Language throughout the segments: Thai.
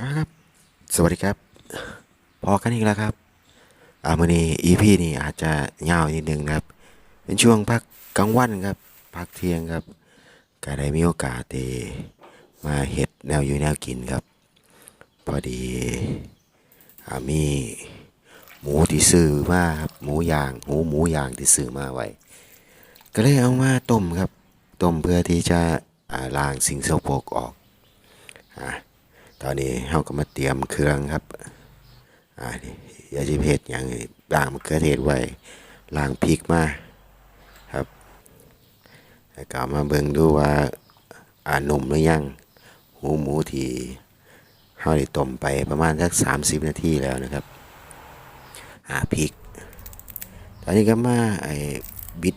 ครับ สวัสดีครับ พอกันอีกแล้วครับอามือนี้ EP นี่อาจจะยาวนิดนึงนะครับ เป็นช่วงพักกลางวันครับ พักเที่ยงครับก็ได้มีโอกาสได้มาเฮ็ดแนวอยู่แนวกินครับ พอดีอามีหมูที่ซื้อมาครับหมูย่างหูหมูย่างที่ซื้อมาไว้ ก็เลยเอามาต้มครับ ต้มเพื่อที่จะล้างสิ่งสกปรกออกอ่า ตอนนี้เราก็มาเตรียมเครื่องครับ อ่านี่อยาจะเผ็ดอย่างล้างมะเขือเทศไว้ล้างพริกมาครับแล้วก็มาเบิ่งดูว่าอ่าหนุ่มหรือยังหูหมูที่เราได้ต้มไปประมาณสัก30นาทีแล้วนะครับ อ่าพริก ตอนนี้ก็มาไอ้บิด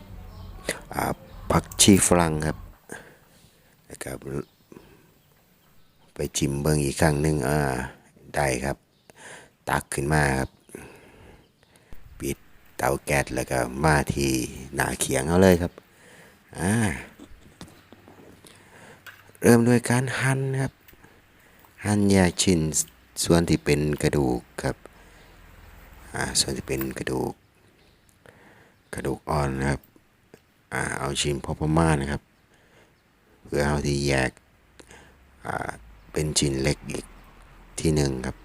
อ่าผักชีฝรั่งครับนะครับ ไปชิมเบิ่งอีกครั้งหนึ่งอ่าได้ครับ ตักขึ้นมาครับ ปิดเตาแก๊สแล้วก็มาที่หน้าเขียงเอาเลยครับอ่าเริ่มด้วยการหั่นครับ หั่นแยกชิ้นส่วนที่เป็นกระดูกครับอ่าส่วนที่เป็นกระดูก กระดูกอ่อนครับอ่าเอาชิ้นพอประมาณนะครับ เพื่อเอาที่แยกอ่า เป็นชิ้นเล็กอีกที่หนึ่งครับ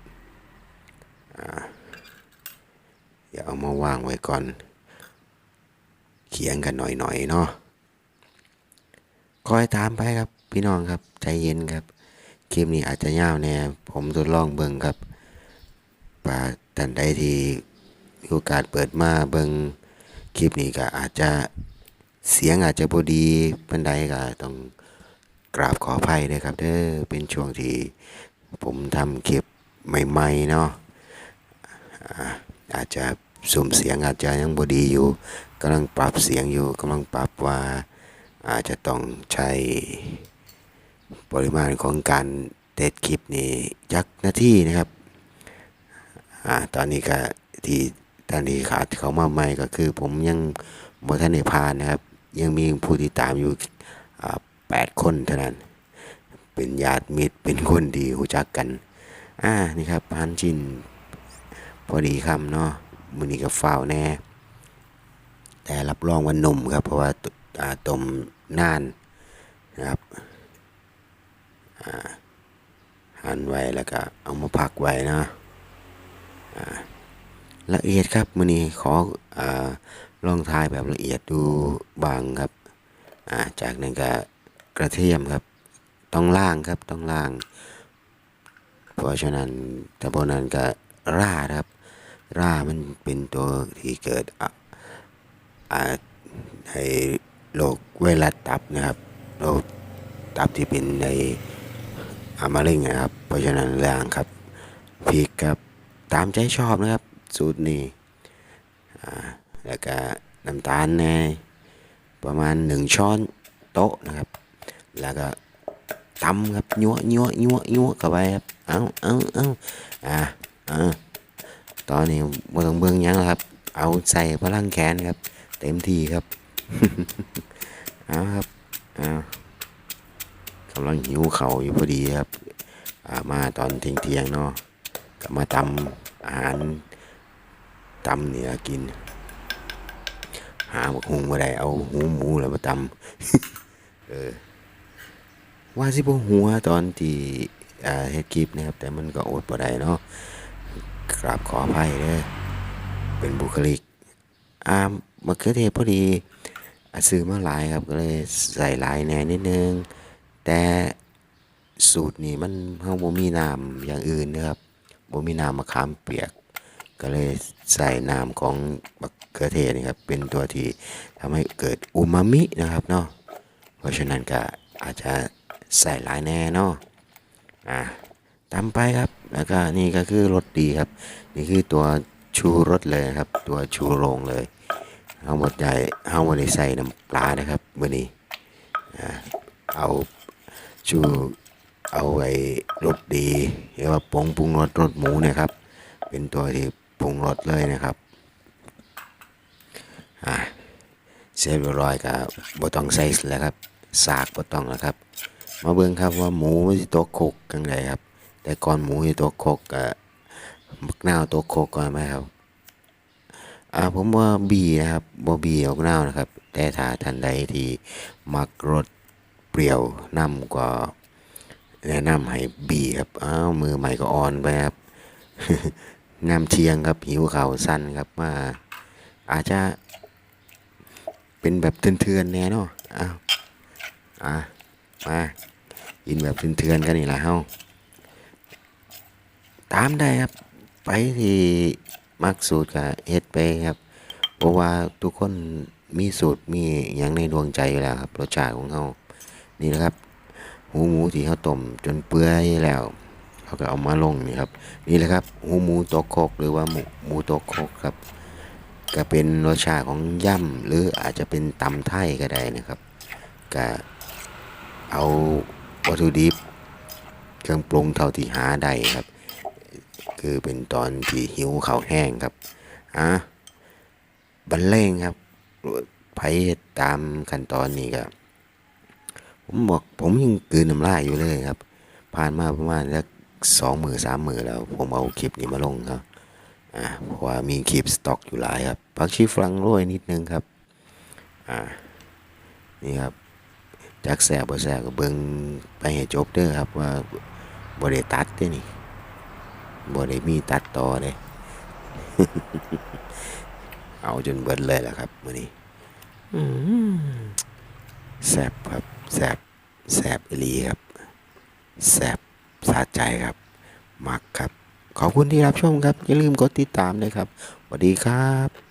อย่าเอามาวางไว้ก่อนเคียงกันหน่อยๆเนาะคอยตามไปครับ พี่น้องครับ ใจเย็นครับ คลิปนี้อาจจะยาวแน่ผมทดลองเบิ่งครับป่าท่านใดที่มีโอกาสเปิดมาเบิ่งคลิปนี้ก็อาจจะเสียงอาจจะบดีปันใดก็ต้อง กราบขออภัยด้วยครับเด้อเป็นช่วงที่ผมทำคลิปใหม่ๆเนาะอาจจะสุ่มเสียงอาจจะยังบดีอยู่กำลังปรับเสียงอยู่กำลังปรับว่าอาจจะต้องใช้ปริมาณของการเตดคลิปนี่จักนาทีนะครับอตอนนี้ก็ที่ตอนนี้ขาดเขามาใหม่ก็คือ ผมยังบ่ทันได้ผ่านนะครับ ยังมีผู้ติดตามอยู่ อ่าแปดคนเท่านั้น เป็นญาติมิตรเป็นคนดีรู้จักกัน อ่า นี่ครับพันจิน พอดีคำเนาะมือนี้ก็ฝ้าวแน่ แต่รับรองว่านุ่มครับ เพราะว่าต,าตมนานนะครับหั่นไว้แล้วก็เอามาพักไว้เนาะละเอียดครับมือนี้ขออลองทายแบบละเอียดดูบางครับ จากนั้นก็ กระเทียมครับ ต้องล่างครับต้องล่าง เพราะฉะนั้นถ้าพนั้นก็ร่าครับ ร่ามันเป็นตัวที่เกิดให้โรคไวรัสตับนะครับโรคตับที่เป็นในอามะเร็งนะครับ เพราะฉะนั้นล่างครับพริกครับตามใจชอบนะครับ สูตรนี้แล้วก็น้ำตาลแน่ประมาณหนึ่งช้อนโต๊ะนะครับ แล้วก็ตำครับยัวยัวยัวยัวเข้าไปครับเอาเอาเอาอ่าอ่าตอนนี้บ่ต้องเบิ่งยังแล้วครับ เอาใส่พลังแขนครับ เต็มที่ครับเอาครับเอากำลังหิวเข่าอยู่พอดีครับามาตอนเที่ยงเที่ยงๆเนาะก็มาตำอาหารตำเนี่ยกิน หาบักหุงมาได้เอาหูหมูแล้วมาตำเออ ว่าสิบ่หัวตอนที่เฮ็ดคลิปนะครับ แต่มันก็อดบ่ได้เนาะกราบขออภัยเด้อเป็นบุคลิกอ่ามะเขือเทศพอดีซื้อมาหลายครับก็เลยใส่หลายแหน่นิดนึง แต่สูตรนี้มันเฮาบ่มีน้ำอย่างอื่นนะครับบ่มีน้ำมะขามเปียก ก็เลยใส่น้ำของมะเขือเทศนี่ครับ เป็นตัวที่ทำให้เกิดอูมามินะครับเนาะเพราะฉะนั้นก็อาจจะ ใส่หลายแน่เนาะอ่าตามไปครับ แล้วก็นี่ก็คือรสดีครับ นี่คือตัวชูรสเลยครับ ตัวชูโรงเลยเอาหมดใจเอาหมดได้ใส่น้ำปลานะครับมื่อนี้อ่าเอาชูเอาไว้รสดีเรียกว่าปงปรุงรสรสหมูเนะครับ เป็นตัวที่ปรุงรสเลยนะครับอ่าเสร็จเรียบร้อยก็บ่ต้องใส่แล้วครับ สากบ่ต้องแล้วครับ มาเบิ่งครับว่าหมูสิตกคุกจังไดครับ แต่ก่อนหมูอยู่ตัวโคกกับมักนาวตัวโคกก่อนไหมครับอ่าผมว่าบีนะครับบ่บีออกนาวนะครับ แต่ถ้าท่านใดที่มักรสเปรี้ยวนำก็แนะนำให้บีครับอ้าวมือใหม่ก็อ่อนไปครับน้ำเชียงครับหิวเข่าสั้นครับมาอาจจะเป็นแบบเถื่อนๆแน่เนาะอ้าวอะ มากินแบบเถื่อนๆกันนี่แหละเฮาตามได้ครับ ไปที่มักสูตรกับเฮ็ดไปครับ เพราะว่าทุกคนมีสูตรมีอย่างในดวงใจอยู่แล้วครับรสชาติของเขานี่นะครับหูหมูที่เขาต้มจนเปื่อยแล้วเขาก็เอามาลงนี่ครับ นี่แหละครับหูหมูตกโคกหรือว่าหมูหมูตกโคกครับ ก็เป็นรสชาติของย่ำหรืออาจจะเป็นตำไทยก็ได้นะครับก็ เอาวัตถุดิบเครื่องปรุงเท่าที่หาได้ครับ คือเป็นตอนที่หิวข้าวแห้งครับอะบรรเลงครับไผเฮ็ดตามขั้นตอนนี้ก็ผมบอกผมยังกืนน้ำลายอยู่เลยครับ ผ่านมาประมาณสักสองมือสามมือแล้ว ผมเอาคลิปนี้มาลงครับอ่าเพราะว่ามีคลิปสต็อกอยู่หลายครับผักชีฝรั่งโรยนิดนึงครับอ่านี่ครับ จักแสบบ่แสบก็เบิ่งไปให้จบเด้อครับว่าบ่ได้ตัดเด้นี่บ่ได้มีตัดต่อเด้เอาจนเบิดเลยล่ะครับมื้อนี้แสบครับแสบแสบอีหลีครับแสบสะใจครับ มักครับ ขอบคุณที่รับชมครับ อย่าลืมกดติดตามเลยครับสวัสดีครับ